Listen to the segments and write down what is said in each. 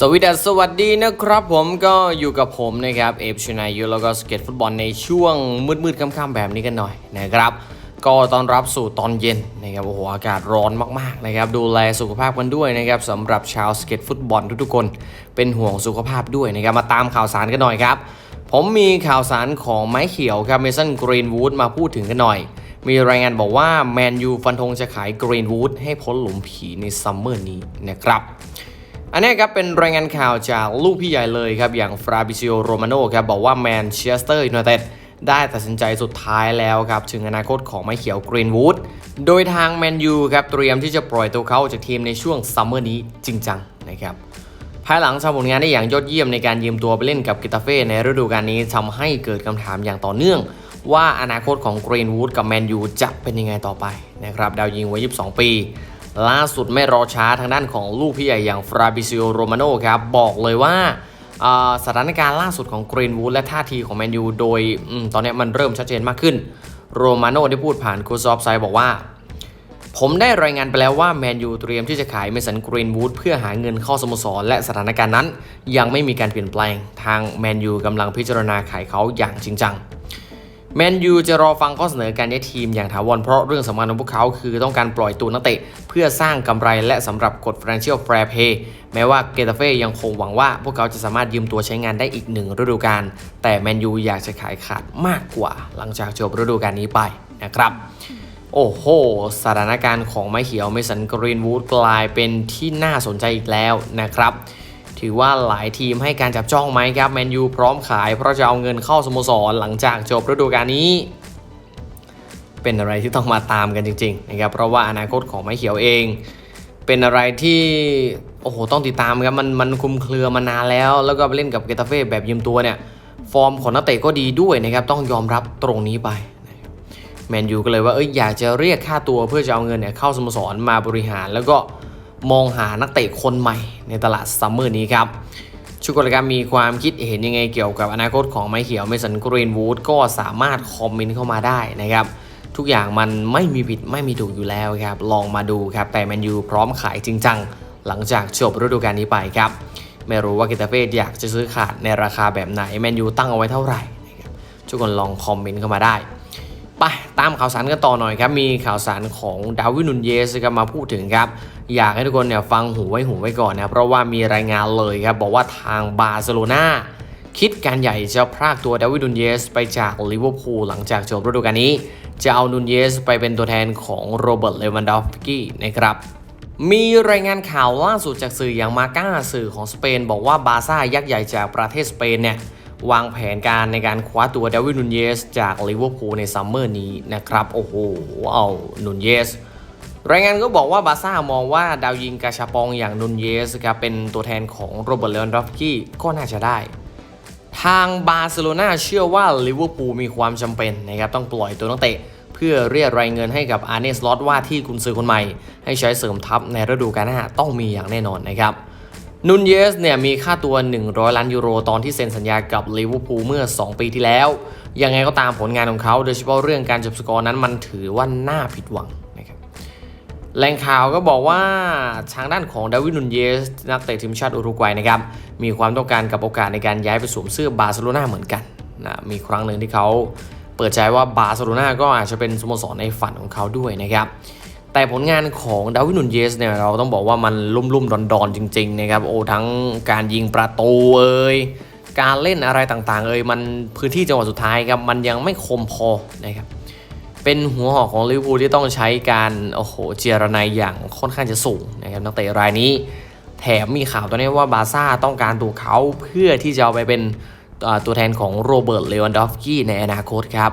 สวัสดีสวัสดีนะครับผมก็อยู่กับผมนะครับเอฟชนายยูแล้วก็สเก็ตฟุตบอลในช่วงมืดๆค่ำๆแบบนี้กันหน่อยนะครับ ก็ต้อนรับสู่ตอนเย็นนะครับโอ้โหอากาศร้อนมากๆนะครับดูแลสุขภาพกันด้วยนะครับสำหรับชาวสเก็ตฟุตบอลทุกๆคน เป็นห่วงสุขภาพด้วยนะครับมาตามข่าวสารกันหน่อยครับ ผมมีข่าวสารของไม้เขียวครับเมสันกรีนวูดมาพูดถึงกันหน่อย มีรายงานบอกว่าแมนยูฟันธงจะขายกรีนวูดให้พ้นหลุมผีในซัมเมอร์นี้นะครับ อันนี้ครับเป็นรายงานข่าวจากลูกพี่ใหญ่เลยครับ อย่างฟราบิซิโอโรมาโนครับ บอกว่าแมนเชสเตอร์ยูไนเต็ดได้ตัดสินใจสุดท้ายแล้วครับ ถึงอนาคตของไม้เขียวกรีนวูดโดยทางแมนยูครับ เตรียมที่จะปล่อยตัวเขาจากทีมในช่วงซัมเมอร์นี้จริงจังนะครับภายหลังทำผลงานได้อย่างยอดเยี่ยมในการยืมตัวไปเล่นกับกิตาเฟ่ในฤดูกาลนี้ทำให้เกิดคำถามอย่างต่อเนื่อง ว่าอนาคตของกรีนวูดกับแมนยูจะเป็นยังไงต่อไปนะครับดาวยิงวัย 22 ปี ล่าสุดไม่รอช้าทางด้านของลูกพี่ใหญ่อย่างฟราบิซิโอโรมาโนครับ บอกเลยว่าสถานการณ์ล่าสุดของกรีนวูดและท่าทีของแมนยูโดยอตอนนี้มันเริ่มชัดเจนมากขึ้น โรมาโนได้พูดผ่านคูซอฟไซบอกว่า ผมได้รายงานไปแล้วว่าแมนยูเตรียมที่จะขายเมสันกรีนวูดเพื่อหาเงินเข้าสโมสร และสถานการณ์นั้น ยังไม่มีการเปลี่ยนแปลงทางแมนยูกำลังพิจารณาขายเขาอย่างจริงจัง แมนยูจะรอฟังข้อเสนอการย้ายทีมอย่างถาวรเพราะเรื่องสำคัญของพวกเขาคือต้องการปล่อยตัวนักเตะ เพื่อสร้างกำไรและสำหรับกฎ financial fair play แม้ว่าเกตาเฟ่ยังคงหวังว่าพวกเขาจะสามารถยืมตัวใช้งานได้อีกหนึ่งฤดูกาลแต่แมนยูอยากจะขายขาดมากกว่า หลังจากจบฤดูกาลนี้ไปนะครับโอ้โห สถานการณ์ของไม้เขียวเมสันกรีนวูดกลายเป็นที่น่าสนใจอีกแล้วนะครับ ถือว่าหลายทีมให้การจับจ้องไหมครับแมนยูพร้อมขายเพราะจะเอาเงินเข้าสโมสรหลังจากจบฤดูกาลนี้เป็นอะไรที่ต้องมาตามกันจริงๆนะครับเพราะว่าอนาคตของไม้เขียวเอง เป็นอะไรที่โอ้โหต้องติดตามครับมันมันคุมเครือมานานแล้ว แล้วก็ไปเล่นกับเกตาเฟ่แบบยืมตัวเนี่ยฟอร์มของนักเตะก็ดีด้วยนะครับต้องยอมรับตรงนี้ไปแมนยูก็เลยว่าเอ้ยอยากจะเรียกค่าตัวเพื่อจะเอาเงินเนี่ยเข้าสโมสรมาบริหารแล้วก็ มองหานักเตะคนใหม่ในตลาดซัมเมอร์นี้ครับชุกกรการมีความคิดเห็นยังไงเกี่ยวกับอนาคตของไม้เขียวเมสันกรีนวูดก็สามารถคอมเมนต์เข้ามาได้นะครับทุกอย่างมันไม่มีผิดไม่มีถูกอยู่แล้วครับ ลองมาดูครับแต่แมนยูพร้อมขายจริงจัง หลังจากจบฤดูกาลนี้ไปครับ ไม่รู้ว่ากิตาเฟ่อยากจะซื้อขาดในราคาแบบไหนแมนยูตั้งเอาไว้เท่าไหร่นะครับทุกคนลองคอมเมนต์เข้ามาได้ ไปตามข่าวสารกันต่อหน่อยครับ มีข่าวสารของดาวินุนเยสครับมาพูดถึงครับ อยากให้ทุกคนเนี่ยฟังหูไว้หูไว้ก่อนนะเพราะว่ามีรายงานเลยครับ บอกว่าทางบาร์เซโลนาคิดการใหญ่จะพรากตัวดาวินุนเยส ไปจากลิเวอร์พูลหลังจากจบฤดูกาลนี้ จะเอานุนเยสไปเป็นตัวแทนของโรเบิร์ตเลวันดอฟสกี้นะครับมีรายงานข่าวล่าสุดจากสื่ออย่างมาก้าสื่อของสเปน บอกว่าบาร์ซ่ายักษ์ใหญ่จากประเทศสเปนเนี่ย วางแผนการในการคว้าตัวเดวิดนุนเยส จากลิเวอร์พูลในซัมเมอร์นี้นะครับ โอ้โห เอานุนเยส รายงานก็บอกว่าบาร์ซ่ามองว่าดาวยิงกาชาปองอย่างนุนเยสครับเป็นตัวแทนของโรเบิร์ตเลนดอฟกี้ก็น่าจะได้ ทางบาร์เซโลนาเชื่อว่าลิเวอร์พูลมีความจำเป็นนะครับต้องปล่อยตัวนักเตะเพื่อเรียกรายเงินให้กับอาร์เนสลอตว่าที่กุนซือคนใหม่ ให้ใช้เสริมทัพในฤดูกาลหน้าต้องมีอย่างแน่นอนนะครับ นุนเยสเนี่ยมีค่าตัว 100 ล้านยูโรตอนที่เซ็นสัญญากับลิเวอร์พูลเมื่อ 2 ปีที่แล้ว ยังไงก็ตามผลงานของเขาโดยเฉพาะเรื่องการจบสกอร์นั้นมันถือว่าน่าผิดหวังนะครับแหล่งข่าวก็บอกว่าทางด้านของดาวิดนุนเยส นักเตะทีมชาติอุรุกวัยนะครับมีความต้องการกับโอกาสในการย้ายไปสวมเสื้อบาร์เซโลนาเหมือนกันนะมีครั้งหนึ่งที่เขาเปิดใจว่าบาร์เซโลนาก็อาจจะเป็นสโมสรในฝันของเขาด้วยนะครับ แต่ผลงานของดาวินุนเยสเนี่ยเราต้องบอกว่ามันลุ่มลุ่มดอนดอนๆจริงๆนะครับโอ้ทั้งการยิงประตูเอ่ยการเล่นอะไรต่างๆ เอ่ยมันพื้นที่จังหวะสุดท้ายครับมันยังไม่คมพอนะครับเป็นหัวหอกของลิเวอร์พูลที่ต้องใช้การโอ้โหเจรนายอย่างค่อนข้างจะสูงนะครับนักเตะรายนี้ แถมมีข่าวตัวนี้ว่าบาซ่าต้องการตัวเขาเพื่อที่จะเอาไปเป็นตัวแทนของโรเบิร์ตเลวันดอฟกี้ในอนาคตครับ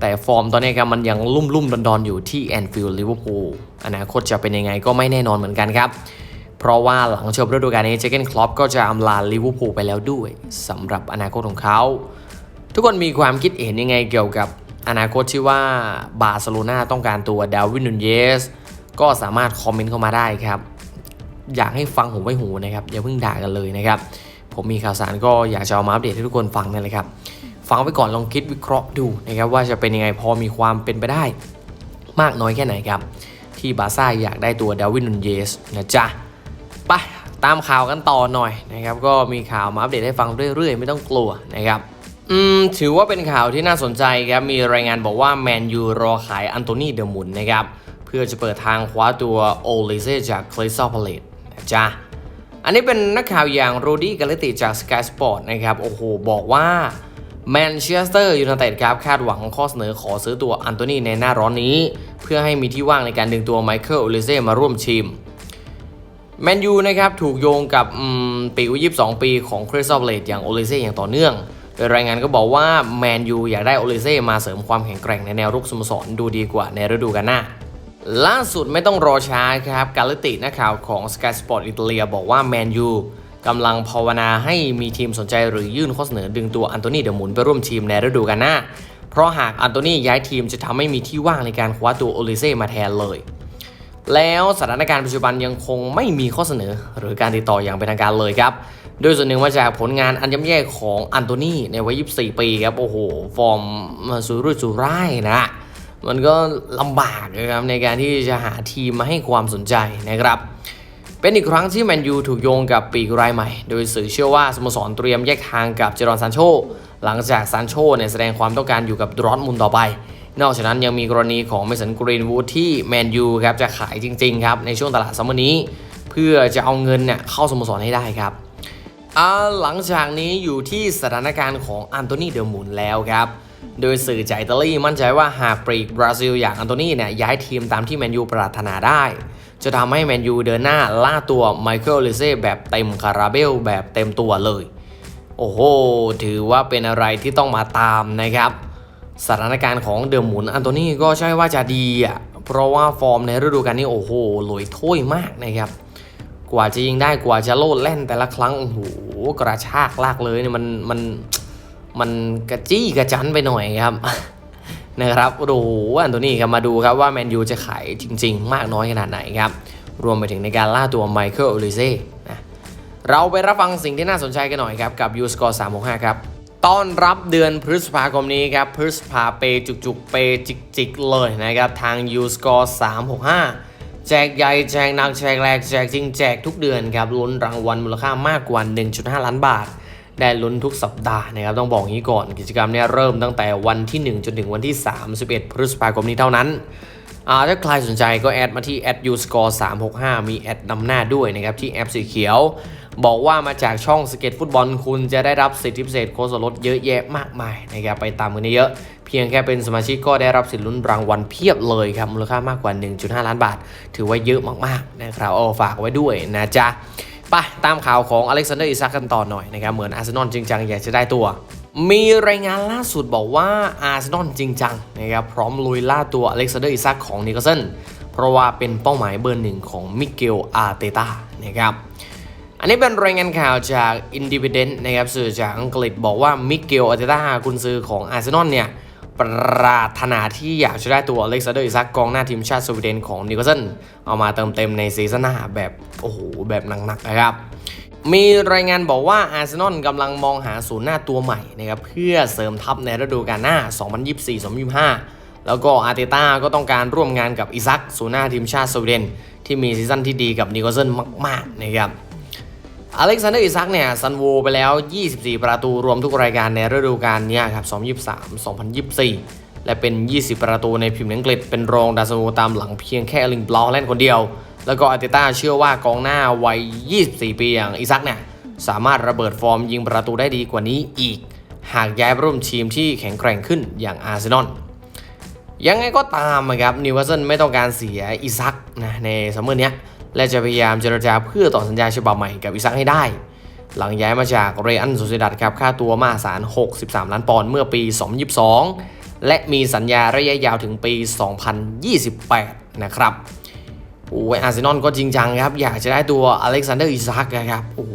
แต่ฟอร์มตอนนี้ครับมันยังลุ่มลุ่มดอนดอนๆอยู่ที่แอนฟิลด์ลิเวอร์พูลอนาคตจะเป็นยังไงก็ไม่แน่นอนเหมือนกันครับ เพราะว่าหลังจบฤดูกาลนี้เจเกนคลอปก็จะอำลาลิเวอร์พูลไปแล้วด้วยสำหรับอนาคตของเขา ทุกคนมีความคิดเห็นยังไงเกี่ยวกับอนาคตที่ว่าบาร์เซโลนาต้องการตัวดาวินนุนเยสก็สามารถคอมเมนต์เข้ามาได้ครับ อยากให้ฟังหูไว้หูนะครับอย่าเพิ่งด่ากันเลยนะครับ ผมมีข่าวสารก็อยากจะเอามาอัปเดตให้ทุกคนฟังนั่นแหละครับ ฟังไว้ก่อนลองคิดวิเคราะห์ดูนะครับว่าจะเป็นยังไงพอมีความเป็นไปได้ มากน้อยแค่ไหนครับ ที่บาร์ซ่าอยากได้ตัวดาวินนุนเยสนะจ๊ะไปตามข่าวกันต่อหน่อยนะครับก็มีข่าวมาอัปเดตให้ฟังเรื่อยๆ ไม่ต้องกลัวนะครับอืมถือว่าเป็นข่าวที่น่าสนใจครับ มีรายงานบอกว่าแมนยูรอขายอันโตนีเดอร์มุนนะครับ เพื่อจะเปิดทางคว้าตัวโอลิเซจากคลิสตัลพาเลตนะจ๊ะ อันนี้เป็นนักข่าวอย่างโรดี้กาเลติจาก Sky Sport นะครับ โอ้โห บอกว่า แมนเชสเตอร์ยูไนเต็ดครับคาดหวังข้อเสนอขอซื้อตัวอันโตนีในหน้าร้อนนี้ เพื่อให้มีที่ว่างในการดึงตัวไมเคิลโอลิเซ่มาร่วมทีมแมนยูนะครับถูกโยงกับปีอายุ22 ปีของคริสตัลเลตอย่างโอลิเซ่อย่างต่อเนื่อง โดยรายงานก็บอกว่าแมนยูอยากได้โอลิเซ่มาเสริมความแข็งแกร่งในแนวรุกสโมสรดูดีกว่าในฤดูกาลหน้าล่าสุดไม่ต้องรอช้าครับ กาลตินักข่าวของ Sky Sport อิตาเลียบอกว่าแมนยู กำลังภาวนาให้มีทีมสนใจหรือยื่นข้อเสนอดึงตัวอันโตนีเดอหมุนไปร่วมทีมในฤดูกาลหน้า เพราะหากอันโตนีย้ายทีมจะทำให้มีที่ว่างในการคว้าตัวโอลิเซ่มาแทนเลย แล้วสถานการณ์ปัจจุบันยังคงไม่มีข้อเสนอหรือการติดต่ออย่างเป็นทางการเลยครับ โดยส่วนหนึ่งมาจากผลงานอันย่ำแย่ของอันโตนีในวัย 24 ปีครับ โอ้โห ฟอร์มสุรุ่ยสุร่ายนะ มันก็ลำบากนะครับในการที่จะหาทีมมาให้ความสนใจนะครับ เป็นอีกครั้งที่แมนยูถูกโยงกับปีกรายใหม่ โดยสื่อเชื่อว่าสโมสรเตรียมแยกทางกับเจรอนซานโช หลังจากซานโชเนี่ยแสดงความต้องการอยู่กับดรอทมุนต่อไป นอกจากนั้นยังมีกรณีของเมสันกรีนวูดที่แมนยูครับจะขายจริงๆครับในช่วงตลาดซัมเมอร์นี้ เพื่อจะเอาเงินเนี่ยเข้าสโมสรให้ได้ครับอ่าหลังจากนี้อยู่ที่สถานการณ์ของอันโตนีเดอร์มุนแล้วครับ โดยสื่อจากอิตาลีมั่นใจว่าหากปรีกบราซิลอย่างอันโตนีเนี่ยย้ายทีมตามที่แมนยูปรารถนาได้ จะทำให้แมนยูเดินหน้าล่าตัวไมเคิลลิเซ่แบบเต็มคาราเบลแบบเต็มตัวเลย โอ้โห ถือว่าเป็นอะไรที่ต้องมาตามนะครับ สถานการณ์ของเดอร์หมุนอันโตนีก็ใช่ว่าจะดีอะเพราะว่าฟอร์มในฤดูกาลนี้โอ้โหหลอยถ้วยมากนะครับกว่าจะยิงได้กว่าจะโลดแล่นแต่ละครั้งโอ้โหกระชากลากเลยเนี่ยมันมันมัน มันกระจี้กระจันไปหน่อยครับนะครับโอ้โหอันโตนี่ครับมาดูครับว่าแมนยูจะขายจริง ๆ มากน้อยขนาดไหนครับ รวมไปถึงในการล่าตัวไมเคิลโอลิเซ่นะเราไปรับฟังสิ่งที่น่าสนใจกันหน่อยครับ กับยูสกอร์365ครับต้อนรับเดือนพฤษภาคมนี้ครับ พฤษภาเปจุกๆ เปจิกๆ เลยนะครับ ทางยูสกอร์365แจกใหญ่แจกหนักแจกแรกแจกจริงแจกทุกเดือนครับลุ้นรางวัลมูลค่ามากกว่า 1.5 ล้านบาท ได้ลุ้นทุกสัปดาห์นะครับต้องบอกงนี้ก่อนกิจกรรมเนี้เริ่มตั้งแต่วันที่ 1 จนถึงวันที่ 31 พฤษภาคมนี้เท่านั้นอ่าถ้าใครสนใจก็แอดมาที่ @uscore 365 มีแอดนำหน้าด้วยนะครับที่แอปสีเขียว บอกว่ามาจากช่องสเก็ตฟุตบอลคุณจะได้รับสิทธิพิเศษโค้ดส่วนลดเยอะแยะมากมายนะครับไปตามกันเยอะเพียงแค่เป็นสมาชิกก็ได้รับสิทธิ์ลุ้นรางวัลเพียบเลยครับมูลค่ามากกว่า 1.5 ล้านบาท ถือว่าเยอะมากๆนะครับเอาฝากไว้ด้วยนะจ๊ะ ไปตามข่าวของอเล็กซานเดอร์อิซักกันต่อหน่อยนะครับเหมือนอาร์เซนอลจริงจังอยากจะได้ตัว มีรายงานล่าสุดบอกว่าอาร์เซนอลจริงจังนะครับพร้อมลุยล่าตัวอเล็กซานเดอร์อิซักของนิโคลสันเพราะว่าเป็นเป้าหมายเบอร์หนึ่งของมิเกลอาร์เตตานะครับอันนี้เป็นรายงานข่าวจาก Independent นะครับสื่อจากอังกฤษบอกว่ามิเกลอาร์เตตากุนซือของอาร์เซนอลเนี่ย ปรารถนาที่อยากจะได้ตัวอเล็กซานเดอร์อิซักกองหน้าทีมชาติสวีเดนของนิโคลสันเอามาเติมเต็มในซีซั่นหน้าแบบ โอ้โห แบบหนักๆนะครับมีรายงานบอกว่าอาร์เซนอลกำลังมองหาศูนย์หน้าตัวใหม่นะครับเพื่อเสริมทัพในฤดูกาลหน้า 2024-2025 แล้วก็อาร์เตต้าก็ต้องการร่วมงานกับอิซักศูนย์หน้าทีมชาติสวีเดนที่มีซีซั่นที่ดีกับนิโคลสันมากๆนะครับ อเล็กซานเดอร์อิซักเนี่ยซันโวไปแล้ว 24 ประตูรวมทุกรายการในฤดูกาลนี้ครับ2023 2024 และเป็น 20 ประตูในพิมพ์อังกฤษเป็นรองดาซันโวตามหลังเพียงแค่ลิงบลอว์แลนด์คนเดียว แล้วก็อาร์เตต้าเชื่อว่ากองหน้าวัย 24 ปีอย่างอิซักเนี่ยสามารถระเบิดฟอร์มยิงประตูได้ดีกว่านี้อีก หากย้ายร่วมทีมที่แข็งแกร่งขึ้นอย่างอาร์เซนอลยังไงก็ตามนะครับนิวคาสเซิลไม่ต้องการเสียอิซักนะในซัมเมอร์เนี้ย และจะพยายามเจรจาเพื่อต่อสัญญาฉบับใหม่กับอิซักให้ได้ หลังย้ายมาจากเรอันโซเซดัดครับค่าตัวมหาศาล63 ล้านปอนด์เมื่อปี 2022 และมีสัญญาระยะยาวถึงปี 2028 นะครับโอ้ยอาร์เซนอลก็จริงจังครับ อยากจะได้ตัวอเล็กซานเดอร์อิซักนะครับโอ้โห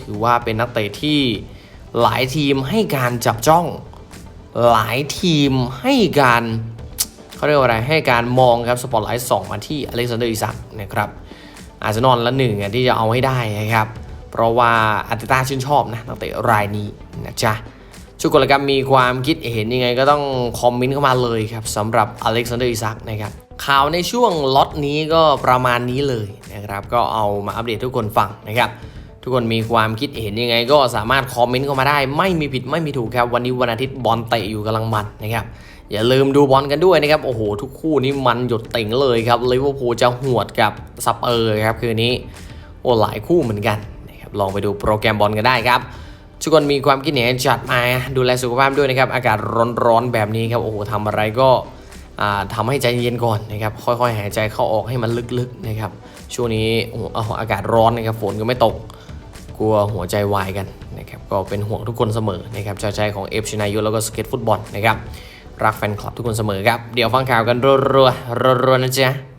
ถือว่าเป็นนักเตะที่หลายทีมให้การจับจ้อง หลายทีมให้การเขาเรียกว่าอะไรให้การมองครับสปอตไลท์ส่องมาที่อเล็กซานเดอร์อิซักนะครับ อาร์เซนอลละหนึ่งที่จะเอาให้ได้นะครับ เพราะว่าอาร์เตต้าชื่นชอบนะนักเตะรายนี้นะจ๊ะชุกกลกรรมมีความคิดเห็นยังไงก็ต้องคอมเมนต์เข้ามาเลยครับสำหรับอเล็กซานเดอร์อิซักนะครับข่าวในช่วงล็อตนี้ก็ประมาณนี้เลยนะครับ ก็เอามาอัปเดตทุกคนฟังนะครับ ทุกคนมีความคิดเห็นยังไง ก็สามารถคอมเมนต์เข้ามาได้ ไม่มีผิดไม่มีถูกครับ วันนี้วันอาทิตย์บอลเตะอยู่กำลังมันนะครับ อย่าลืมดูบอลกันด้วยนะครับ โอ้โห ทุกคู่นี้มันหยดติ่งเลยครับลิเวอร์พูลจะหวดกับซัปเปอร์ครับคืนนี้โอ้หลายคู่เหมือนกันนะครับลองไปดูโปรแกรมบอลกันได้ครับทุกคนมีความคิดเห็นจัดมาดูแลสุขภาพด้วยนะครับ อากาศร้อนๆแบบนี้ครับโอ้โหทำอะไรก็อ่าทำให้ใจเย็นก่อนนะครับ ค่อยๆ หายใจเข้าออกให้มันลึกๆนะครับ ช่วงนี้โอ้โหอากาศร้อนนะครับฝนก็ไม่ตกกลัวหัวใจวายกันนะครับก็เป็นห่วงทุกคนเสมอนะครับใจใจของเอฟชนายุแล้วก็สเก็ตฟุตบอลนะครับ รักแฟนคลับทุกคนเสมอครับ เดี๋ยวฟังข่าวกันรัวๆรัวๆนะจ๊ะ